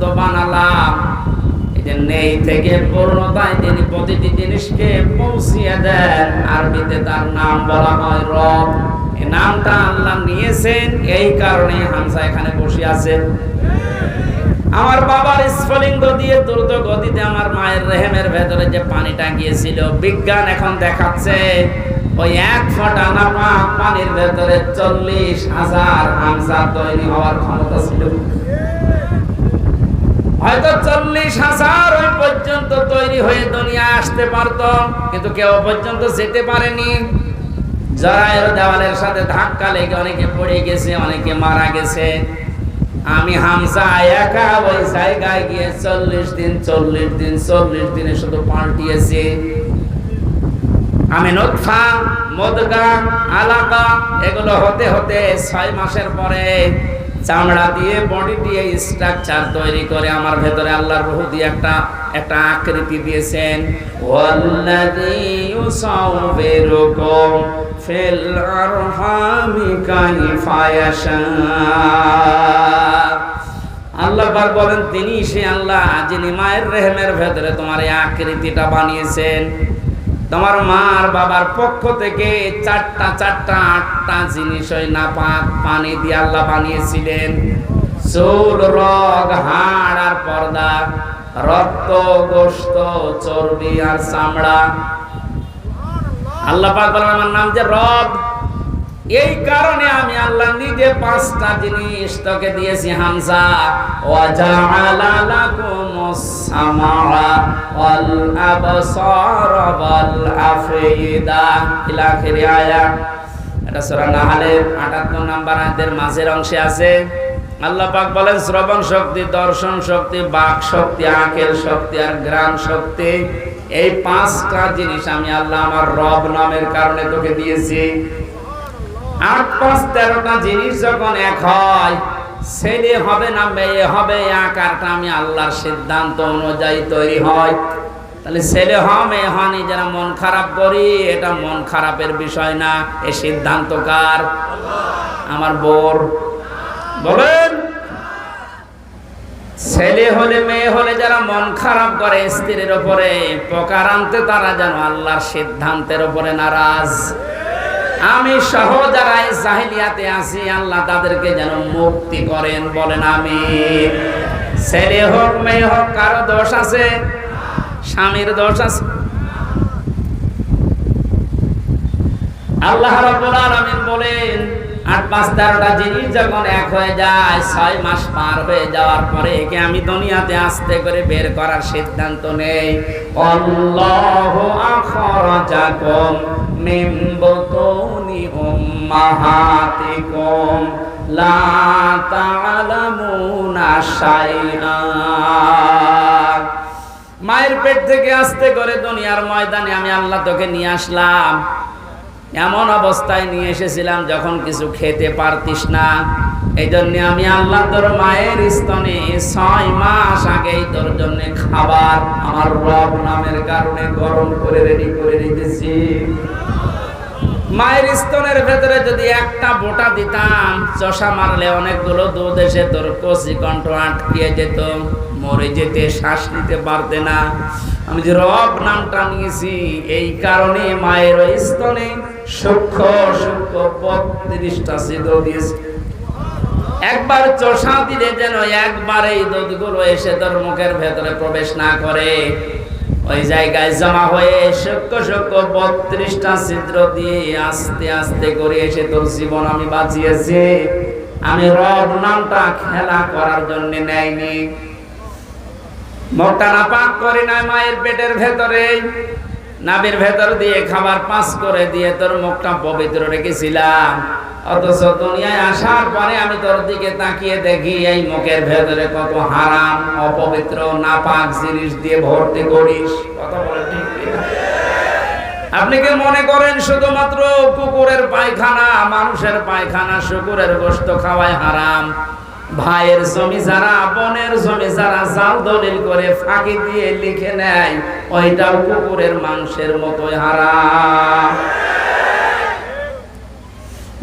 পর্যন্ত বানালাম। নেই থেকে পূর্ণতায় তিনি প্রতিটি জিনিসকে পৌঁছিয়ে দেন। আরবিতে তার নাম বলা হয় রব। এই নামটা আল্লাহ নিয়েছেন, এই কারণে হামসা এখানে বসে আছেন আমার বাবার স্ফলিঙ্গ দিয়ে দ্রুত গতিতে আমার মায়ের রেহেমের ভেতরে যে পানিটা গিয়েছিল বিজ্ঞান এখন দেখাচ্ছে, ওই এক ফোঁটা নাপাক পানির ভেতরে চল্লিশ হাজার হামসা তৈরি হওয়ার ক্ষমতা ছিল। হয়তো চল্লিশ হাজার ওই পর্যন্ত তৈরি হয়ে দুনিয়া আসতে পারতো, কিন্তু কেউ পর্যন্ত যেতে পারেনি। জরায়ের দেওয়ালের সাথে ধাক্কা লেগে অনেকে পড়ে গেছে, অনেকে মারা গেছে। আমি হামসা একা ওই জায়গায় গিয়ে চল্লিশ দিন চল্লিশ দিন, চল্লিশ দিনে শুধু পাল্টিয়েছি। আমি নোৎফা মদগা আলাকা এগুলো হতে হতে ছয় মাসের পরে চামড়া দিয়ে বডি দিয়ে স্ট্রাকচার তৈরি করে আমার ভেতরে আল্লাহর রূহ দিয়ে একটা একটা আকৃতি দিয়েছেন। আল্লাহ পাক বলেন, তিনি সে আল্লাহ যিনি মায়ের রেহেমের ভেতরে তোমার এই আকৃতিটা বানিয়েছেন। তোমার মার বাবার পক্ষ থেকে চারটা চারটা, আটটা জিনিস ওই নাপাক পানি দিয়ে আল্লাহ বানিয়েছিলেন। চোর, রগ, হাড় আর পর্দা, রক্ত গোস্ত চর্বি আর চামড়া। আল্লাহ পাক বলেন, আমার নাম যে রব এই কারণে আমি আল্লাহ নিজে পাঁচটা জিনিস তোকে দিয়েছি হামসা ওয়াজাআলা লাকুমুস সামাআ ওয়াল আবসার ওয়াল আফইদা ইলা আখিরি আয়াত এটা সূরা নাহলের 78 নম্বর আয়াতের মাঝের অংশে আছে। আল্লাহ পাক বলেন, শ্রবণ শক্তি, দর্শন শক্তি, বাক শক্তি, আকেল শক্তি আর গ্রাম শক্তি। এই পাঁচটা জিনিস আমি আল্লাহ আমার রব নামের কারণে তোকে দিয়েছি। আট পাঁচ তেরোটা জিনিস যখন এক হয়, ছেলে হবে না মেয়ে হবে আকারটা আমি আল্লাহর সিদ্ধান্ত অনুযায়ী তৈরি হয়। তাহলে ছেলে হ মেয়ে হ নিজেরা মন খারাপ করি, এটা মন খারাপের বিষয় না। এ সিদ্ধান্ত কার? আমার বোর। বলেন। ছেলে হলে, মেয়ে হলে যারা মন খারাপ করে, স্ত্রীর ওপরে পোকার আনতে তারা যেন আল্লাহর সিদ্ধান্তের ওপরে নারাজ। আমি সহ যারা জাহিলিয়াতে আছি, আল্লাহ তাদেরকে যেন মুক্তি করেন, বলেন আমি ছেলে হোক, মেয়ে হোক, কারও দোষ আছে? স্বামীর দোষ আছে? আল্লাহ রাব্বুল আলামিন বলেন আট পাঁচ তেরোটা জিনিস যখন এক হয়ে যায়, ছয় মাস পার হয়ে যাওয়ার পরে একে আমি দুনিয়াতে আস্তে করে বের করার সিদ্ধান্ত নেই। আল্লাহু আখরাজাকুম লা মায়ের পেট থেকে আস্তে করে দুনিয়ার ময়দানে আমি আল্লাহ তোকে নিয়ে আসলাম। এমন অবস্থায় নিয়ে এসেছিলাম যখন কিছু খেতে পারতিস না। এই জন্য আমি আল্লাহ তোর মায়ের স্তনে ছয় মাস আগেই তোর জন্য খাবার আমার রব নামের কারণে গরম করে রেডি করে রেখেছি মায়ের স্তনের ভেতরে যদি একটা বোটা দিতাম, চষা মারলে অনেকগুলো দুধ এসে তোর কষি কণ্ঠ আটকিয়ে যেত, মরে যেতে শ্বাস নিতে পারতে না। আমি যে রব নামটা নিয়েছি, এই কারণে মায়ের স্তনে সূক্ষ্ম সূক্ষ্ম বত্রিশটা সিদ্ধ দিয়েছি। একবার চষা দিলে যেন একবার এই দুধগুলো এসে তোর মুখের ভেতরে প্রবেশ না করে। ওই জায়গায় জমা হয়ে সূক্ষ্ম সূক্ষ্ম বত্রিশটা ছিদ্র দিয়ে আস্তে আস্তে করে এসে তোর জীবন আমি বাঁচিয়েছি। আমি রব নামটা খেলা করার জন্য নেয়নি। মুখটা না পাক করে নাই মায়ের পেটের ভেতরে নাবির ভেতর দিয়ে খাবার পাস করে দিয়ে তোর মুখটা পবিত্র রেখেছিলাম। অথচ দুনিয়ায় আসার পরে আমি তোর দিকে তাকিয়ে দেখি, এই মুখের ভেতরে কত হারাম, অপবিত্র, নাপাক জিনিস দিয়ে ভর্তি করিস। কথা বলে ঠিক আপনি কি মনে করেন শুধুমাত্র কুকুরের পায়খানা, মানুষের পায়খানা শুকুরের গোস্ত খাওয়ায় হারাম? ভাইয়ের জমি যারা, বোনের জমি যারা, জাল দলিল করে ফাঁকি দিয়ে লিখে নেয়, ওইটাও কুকুরের মাংসের মতোই হারাম।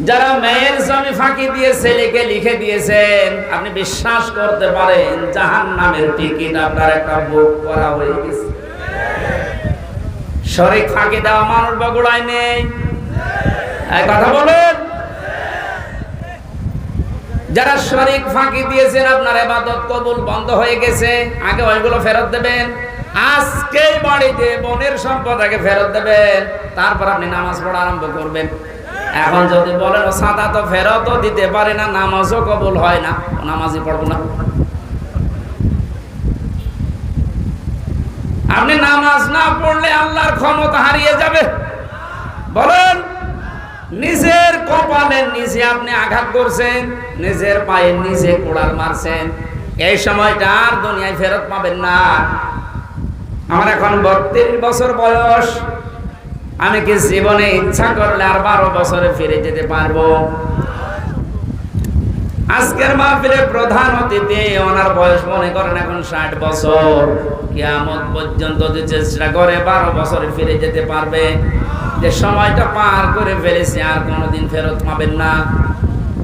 যারা মেয়ের জমি ফাঁকি দিয়ে ছেলেকে লিখে দিয়েছেন, আপনি বিশ্বাস করতে পারেন জাহান নামের টিকিট আপনার একটা বুক করা হয়ে গেছে। শরীর ফাঁকি দেওয়া মানুষ বগুড়ায় নেই। কথা বলুন। যারা শরীক ফাঁকি দিয়েছেন, আপনার এবাদত কবুল বন্ধ হয়ে গেছে, আগে ওইগুলো ফেরত দেবেন। আজকেই বাড়িতে বোনের সম্পদ আগে ফেরত দেবেন, তারপর আপনি নামাজ পড়া আরম্ভ করবেন। এখন যদি বলেন, ও সাদা তো ফেরতও দিতে পারে না, নামাজও কবুল হয় না। নামাজই পড়ব না। আপনি নামাজ না পড়লে আল্লাহর ক্ষমতা হারিয়ে যাবে। বলেন নিজের কপালের নিচে আপনি আঘাত করছেন, নিজের পায়ে নিচে কোড়াল মারছেন। এই সময়টা আর দুনিয়ায় ফেরত পাবেন না। আমার এখন বত্রিশ বছর বয়স। আমি কি জীবনে ইচ্ছা করলে আর বারো বছরে ফিরে যেতে পারব? আজকের মাহফিলের প্রধান অতিথি, ওনার বয়স মনে করেন এখন ষাট বছর। কিয়ামত পর্যন্ত চেষ্টা করে বারো বছরে ফিরে যেতে পারবে। যে সময়টা পার করে ফেলেছে, আর কোনোদিন ফেরত পাবেন না।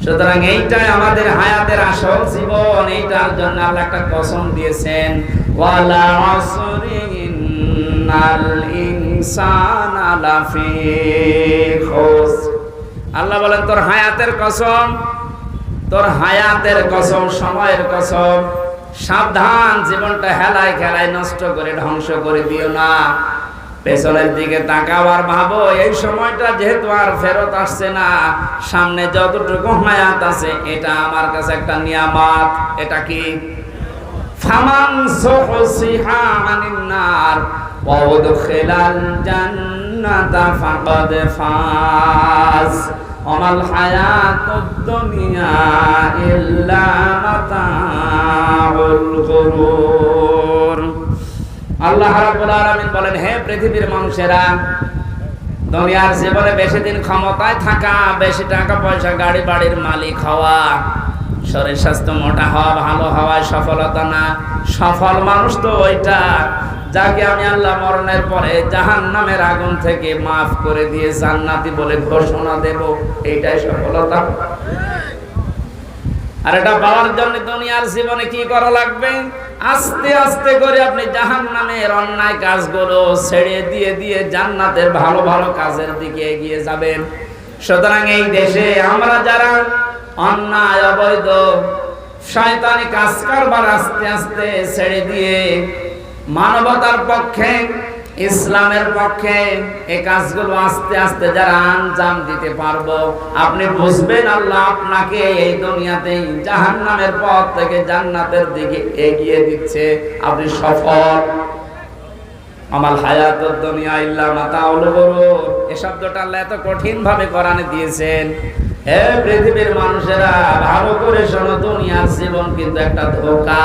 সুতরাং এইটাই আমাদের হায়াতের আসল জীবন, এইটার জন্য আল্লাহ একটা কসম দিয়েছেন আল্লাহ বলেন, তোর হায়াতের কসম, তোর হায়াতের কসম, সময়ের কসম, সাবধান, জীবনটা হেলায় খেলায় নষ্ট করে ধ্বংস করে দিও না। পেছনের দিকে তাকাবার ভাবো, এই সময়টা যেহেতু আর ফেরত আসছে না, সামনে যতটুকু হায়াত আছে, এটা আমার কাছে একটা নিয়ামত। এটা কি? ফামান সুহসিহা আনিন নার ওয়া উদখিলাল জান্নাতা ফাকাদ ফাজ। ওমাল হায়াতুদ দুনিয়া ইল্লা মাতাউল গুরুর আল্লাহ রাব্বুল আলামিন বলেন, হে পৃথিবীর মানুষেরা, দুনিয়ার জীবনে বেশি দিন ক্ষমতায় থাকা, বেশি টাকা পয়সা, গাড়ি বাড়ির মালিক হওয়া, শরীর স্বাস্থ্য মোটা হওয়া, ভালো হওয়ায় সফলতা না, সফল মানুষ তো ওইটা, যাকে আমি আল্লাহ মরণের পরে জাহান নামের আগুন থেকে মাফ করে দিয়ে জান্নাতি বলে ঘোষণা দেব, এইটাই সফলতা। আর এটা পাওয়ার জন্য দুনিয়ার জীবনে কি করা লাগবে? আস্তে আস্তে করে আপনি জাহান নামের অন্যায় কাজগুলো ছেড়ে দিয়ে দিয়ে জান্নাতের ভালো ভালো কাজের দিকে এগিয়ে যাবেন। সুতরাং এই দেশে আমরা যারা অন্যায়, অবৈধ, শয়তানি কাজ কারবার আস্তে আস্তে ছেড়ে দিয়ে মানবতার পক্ষে ইসলামের পক্ষে এই কাজগুলো আস্তে আস্তে যারা আঞ্জাম দিতে পারব, আপনি বুঝবেন আল্লাহ আপনাকে এই দুনিয়াতে জাহান নামের পথ থেকে জান্নাতের দিকে এগিয়ে দিচ্ছে। আপনি সফল। আমার হায়াত দুনিয়া ইল্লা মাতাউল গুরুর এই শব্দটা আল্লাহ এত কঠিন ভাবে কোরআনে দিয়েছেন। হে পৃথিবীর মানুষেরা, ভালো করে শোনো, দুনিয়ার জীবন কিন্তু একটা ধোকা।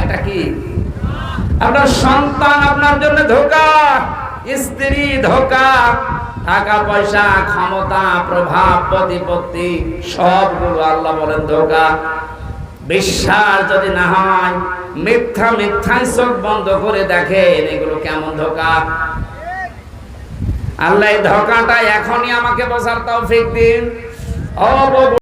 একটা কি? আপনার সন্তান আপনার জন্য ধোকা, স্ত্রী ধোকা, টাকা পয়সা, ক্ষমতা, প্রভাব, প্রতিপত্তি, সবগুলো আল্লাহ বলেন ধোকা। বিশ্বাস যদি না হয়, মিথ্যা মিথ্যায় চোখ বন্ধ করে দেখেন এগুলো কেমন ধোকা। আল্লাহ ধোকাটা এখনই আমাকে বসার তৌফিক দিন। ও